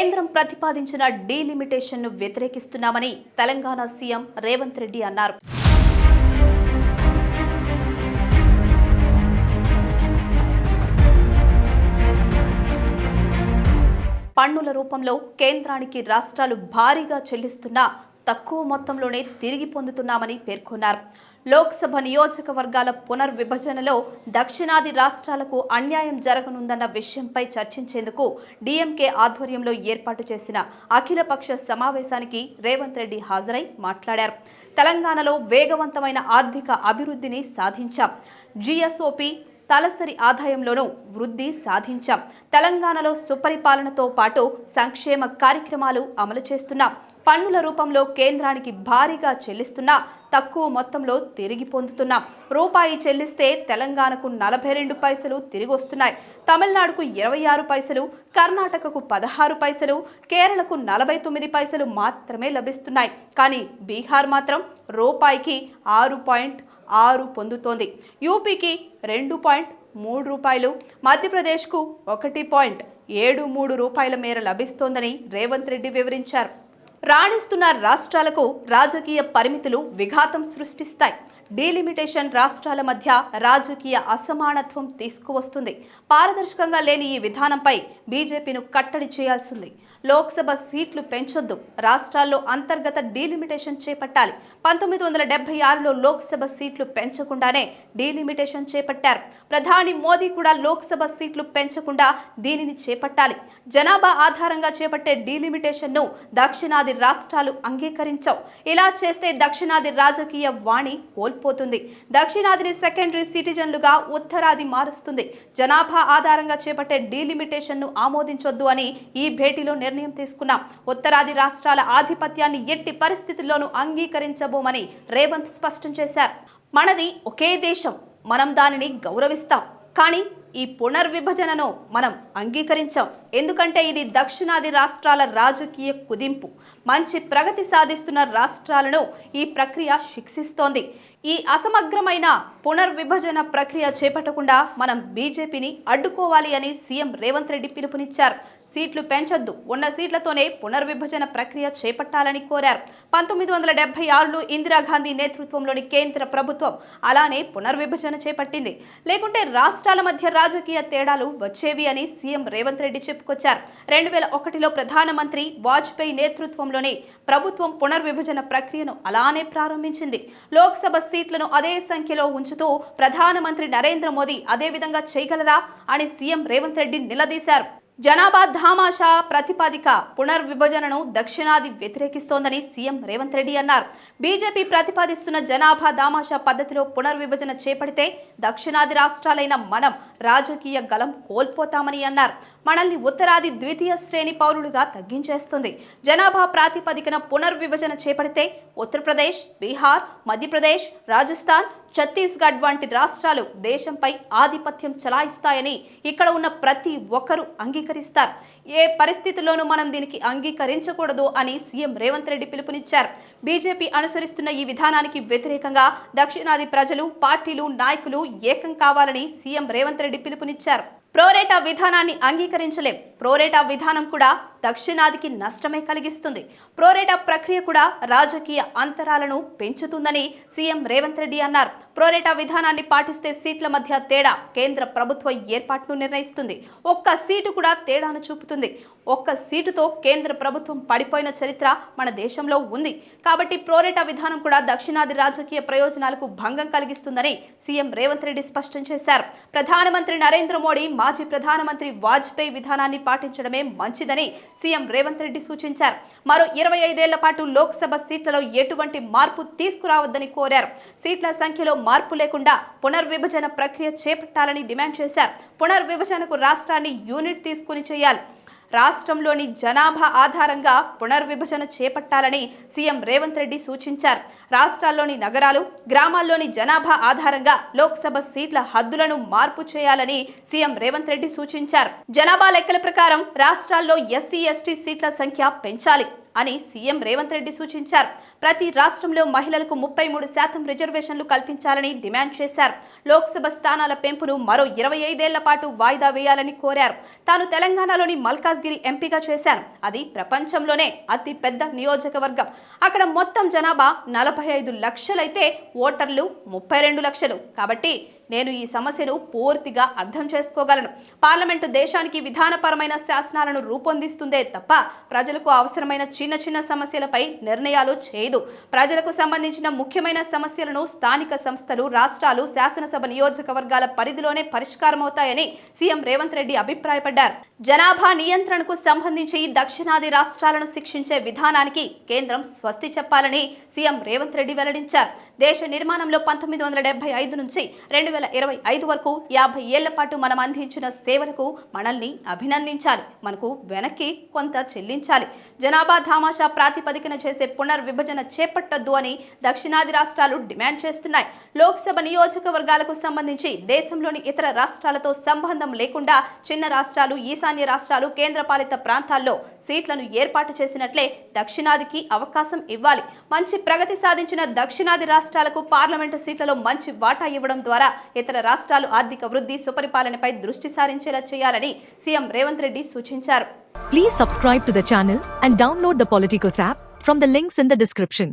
కేంద్రం ప్రతిపాదించిన డీలిమిటేషన్ను వ్యతిరేకిస్తున్నామని తెలంగాణ సీఎం రేవంత్ రెడ్డి అన్నారు. పన్నుల రూపంలో కేంద్రానికి రాష్ట్రాలు భారీగా చెల్లిస్తున్నా తక్కువ మొత్తంలోనే తిరిగి పొందుతున్నామని పేర్కొన్నారు. లోక్సభ నియోజకవర్గాల పునర్విభజనలో దక్షిణాది రాష్ట్రాలకు అన్యాయం జరగనుందన్న విషయంపై చర్చించేందుకు డీఎంకే ఆధ్వర్యంలో ఏర్పాటు చేసిన అఖిలపక్ష సమావేశానికి రేవంత్ రెడ్డి హాజరై మాట్లాడారు. తెలంగాణలో వేగవంతమైన ఆర్థిక అభివృద్ధిని సాధించాం. జిఎస్ఓపి తలసరి ఆదాయంలోనూ వృద్ధి సాధించాం. తెలంగాణలో సుపరిపాలనతో పాటు సంక్షేమ కార్యక్రమాలు అమలు చేస్తున్నాం. పన్నుల రూపంలో కేంద్రానికి భారీగా చెల్లిస్తున్నా తక్కువ మొత్తంలో తిరిగి పొందుతున్నాం. రూపాయి చెల్లిస్తే తెలంగాణకు నలభై రెండు పైసలు తిరిగి వస్తున్నాయి తమిళనాడుకు ఇరవై ఆరు పైసలు కర్ణాటకకు పదహారు పైసలు కేరళకు నలభై తొమ్మిది పైసలు మాత్రమే లభిస్తున్నాయి. కానీ బీహార్ మాత్రం రూపాయికి ఆరు పాయింట్ ఆరు పొందుతోంది. యూపీకి రెండు పాయింట్ మూడు రూపాయలు మధ్యప్రదేశ్కు ఒకటి పాయింట్ ఏడు మూడు రూపాయల మేర లభిస్తోందని రేవంత్ రెడ్డి వివరించారు. రాణిస్తున్న రాష్ట్రాలకు రాజకీయ పరిమితులు విఘాతం సృష్టిస్తాయి. డీలిమిటేషన్ రాష్ట్రాల మధ్య రాజకీయ అసమానత్వం తీసుకువస్తుంది. పారదర్శకంగా లేని ఈ విధానంపై బీజేపీను కట్టడి చేయాల్సింది. లోక్సభ సీట్లు పెంచొద్దు. రాష్ట్రాల్లో అంతర్గత డీలిమిటేషన్ చేపట్టాలి. పంతొమ్మిది వందల డెబ్బై ఆరులో లోక్సభ సీట్లు పెంచకుండానే డీలిమిటేషన్ చేపట్టారు. ప్రధాని మోదీ కూడా లోక్సభ సీట్లు పెంచకుండా దీనిని చేపట్టాలి. జనాభా ఆధారంగా చేపట్టే డీలిమిటేషన్ను దక్షిణాది రాష్ట్రాలు అంగీకరించవు. ఇలా చేస్తే దక్షిణాది రాజకీయ వాణి కోల్పోతుంది. దక్షిణాదిని సెకండరీ సిటిజన్లుగా ఉత్తరాది మారుస్తుంది. జనాభా ఆధారంగా చేపట్టే డీలిమిటేషన్ను ఆమోదించొద్దు అని ఈ భేటీలో నిర్ణయం తీసుకున్నాం. ఉత్తరాది రాష్ట్రాల ఆధిపత్యాన్ని ఎట్టి పరిస్థితుల్లోనూ అంగీకరించబోమని రేవంత్ స్పష్టం చేశారు. మనది ఒకే దేశం. మనం దానిని గౌరవిస్తాం. కానీ ఈ పునర్విభజనను మనం అంగీకరించాం. ఎందుకంటే ఇది దక్షిణాది రాష్ట్రాల రాజకీయ కుదింపు. మంచి ప్రగతి సాధిస్తున్న రాష్ట్రాలను ఈ ప్రక్రియ శిక్షిస్తోంది. ఈ అసమగ్రమైన పునర్విభజన ప్రక్రియ చేపట్టకుండా మనం బీజేపీని అడ్డుకోవాలి అని సీఎం రేవంత్ రెడ్డి పిలుపునిచ్చారు. సీట్లు పెంచొద్దు. ఉన్న సీట్లతోనే పునర్విభజన ప్రక్రియ చేపట్టాలని కోరారు. పంతొమ్మిది వందల డెబ్బై ఆరులో ఇందిరాగాంధీ నేతృత్వంలోని కేంద్ర ప్రభుత్వం అలానే పునర్విభజన చేపట్టింది. లేకుంటే రాష్ట్రాల మధ్య రాజకీయ తేడాలు వచ్చేవి అని సీఎం రేవంత్ రెడ్డి చెప్పుకొచ్చారు. రెండు వేల ఒకటిలో ప్రధానమంత్రి వాజ్పేయి నేతృత్వంలోనే ప్రభుత్వం పునర్విభజన ప్రక్రియను అలానే ప్రారంభించింది. లోక్సభ సీట్లను అదే సంఖ్యలో ఉంచుతూ ప్రధానమంత్రి నరేంద్ర మోదీ అదే విధంగా చేయగలరా అని సీఎం రేవంత్ రెడ్డి నిలదీశారు. జనాభా ధామాషా ప్రతిపాదిక పునర్విభజనను దక్షిణాది వ్యతిరేకిస్తోందని సీఎం రేవంత్ రెడ్డి అన్నారు. బీజేపీ ప్రతిపాదిస్తున్న జనాభా ధామాషా పద్ధతిలో పునర్విభజన చేపడితే దక్షిణాది రాష్ట్రాలైన మనం రాజకీయ గలం కోల్పోతామని అన్నారు. మనల్ని ఉత్తరాది ద్వితీయ శ్రేణి పౌరులుగా తగ్గించేస్తుంది. జనాభా ప్రాతిపదికన పునర్విభజన చేపడితే ఉత్తరప్రదేశ్ బీహార్ మధ్యప్రదేశ్ రాజస్థాన్ ఛత్తీస్గఢ్ వంటి రాష్ట్రాలు దేశంపై ఆధిపత్యం చలాయిస్తాయని ఇక్కడ ఉన్న ప్రతి ఒక్కరూ అంగీకరిస్తారు. ఏ పరిస్థితుల్లోనూ మనం దీనికి అంగీకరించకూడదు అని సీఎం రేవంత్ రెడ్డి పిలుపునిచ్చారు. బీజేపీ అనుసరిస్తున్న ఈ విధానానికి వ్యతిరేకంగా దక్షిణాది ప్రజలు పార్టీలు నాయకులు ఏకం కావాలని సీఎం రేవంత్ రెడ్డి పిలుపునిచ్చారు. ప్రోరేటా విధానాన్ని అంగీకరించలేం. ప్రోరేటా విధానం కూడా దక్షిణాదికి నష్టమే కలిగిస్తుంది. ప్రోరేటా ప్రక్రియ కూడా రాజకీయ అంతరాలను పెంచుతుందని సీఎం రేవంత్ రెడ్డి అన్నారు. ప్రోరేటా విధానాన్ని పాటిస్తే సీట్ల మధ్య తేడా కేంద్ర ప్రభుత్వ ఏర్పాటును నిర్ణయిస్తుంది. ఒక్క సీటు కూడా తేడాను చూపుతుంది. ఒక్క సీటుతో కేంద్ర ప్రభుత్వం పడిపోయిన చరిత్ర మన దేశంలో ఉంది. కాబట్టి ప్రోరేటా విధానం కూడా దక్షిణాది రాజకీయ ప్రయోజనాలకు భంగం కలిగిస్తుందని సీఎం రేవంత్ రెడ్డి స్పష్టం చేశారు. ప్రధానమంత్రి నరేంద్ర మోడీ మాజీ ప్రధానమంత్రి వాజ్పేయి విధానాన్ని పాటించడమే మంచిదని సీఎం రేవంత్ రెడ్డి సూచించారు. మరో ఇరవై ఐదేళ్ళ పాటు లోక్సభ సీట్లలో ఎటువంటి మార్పు తీసుకురావద్దని కోరారు. సీట్ల సంఖ్యలో మార్పు లేకుండా పునర్విభజన ప్రక్రియ చేపట్టాలని డిమాండ్ చేశారు. పునర్విభజనకు రాష్ట్రాన్ని యూనిట్ తీసుకుని చేయాలి. రాష్ట్రంలోని జనాభా ఆధారంగా పునర్విభజన చేపట్టాలని సీఎం రేవంత్ రెడ్డి సూచించారు. రాష్ట్రాల్లోని నగరాలు గ్రామాల్లోని జనాభా ఆధారంగా లోక్సభ సీట్ల హద్దులను మార్పు చేయాలని సీఎం రేవంత్ రెడ్డి సూచించారు. జనాభా లెక్కల ప్రకారం రాష్ట్రాల్లో ఎస్సీ ఎస్టీ సీట్ల సంఖ్య పెంచాలి. అని సీఎం రేవంత్ రెడ్డి సూచించారు. ప్రతి రాష్ట్రంలో మహిళలకు ముప్పై మూడు శాతం రిజర్వేషన్లు కల్పించాలని డిమాండ్ చేశారు. లోక్సభ స్థానాల పెంపును మరో ఇరవై ఐదేళ్ళ పాటు వాయిదా వేయాలని కోరారు. తాను తెలంగాణలోని మల్కాజ్గిరి ఎంపీగా చేశాను. అది ప్రపంచంలోనే అతి పెద్ద నియోజకవర్గం. అక్కడ మొత్తం జనాభా నలభై ఐదు లక్షలైతే ఓటర్లు ముప్పై రెండు లక్షలు. కాబట్టి నేను ఈ సమస్యను పూర్తిగా అర్థం చేసుకోగలను. పార్లమెంటు దేశానికి విధానపరమైన శాసనాలను రూపొందిస్తుందే తప్ప ప్రజలకు అవసరమైన చిన్న చిన్న సమస్యలపై నిర్ణయాలు చేయదు. ప్రజలకు సంబంధించిన ముఖ్యమైన సమస్యలను స్థానిక సంస్థలు రాష్ట్రాలు శాసనసభ నియోజకవర్గాల పరిధిలోనే పరిష్కారమవుతాయని సీఎం రేవంత్ రెడ్డి అభిప్రాయపడ్డారు. జనాభా నియంత్రణకు సంబంధించి దక్షిణాది రాష్ట్రాలను శిక్షించే విధానానికి కేంద్రం స్వస్తి చెప్పాలని సీఎం రేవంత్ రెడ్డి వెల్లడించారు. దేశ నిర్మాణంలో పంతొమ్మిది వందల డెబ్బై ఐదు నుంచి రెండు వేల ఇరవై ఐదు వరకు యాభై ఏళ్ళ పాటు మనం అందించిన సేవలకు మనల్ని అభినందించాలి. మనకు వెనక్కి కొంత చెల్లించాలి. జనాభా ధామాషా ప్రాతిపదికన చేసే పునర్విభజన చేపట్టొద్దు అని దక్షిణాది రాష్ట్రాలు డిమాండ్ చేస్తున్నాయి. లోక్సభ నియోజకవర్గాలకు సంబంధించి దేశంలోని ఇతర రాష్ట్రాలతో సంబంధం లేకుండా చిన్న రాష్ట్రాలు ఈశాన్య రాష్ట్రాలు కేంద్రపాలిత ప్రాంతాల్లో సీట్లను ఏర్పాటు చేసినట్లే దక్షిణాదికి అవకాశం ఇవ్వాలి. మంచి ప్రగతి సాధించిన దక్షిణాది రాష్ట్రాలకు పార్లమెంటు సీట్లలో మంచి వాటా ఇవ్వడం ద్వారా ఇతర రాష్ట్రాలు ఆర్థిక వృద్ధి సుపరిపాలనపై దృష్టి సారించేలా చేయాలని సీఎం రేవంత్ రెడ్డి సూచించారు. Please subscribe to the and download the Politicos from links in the description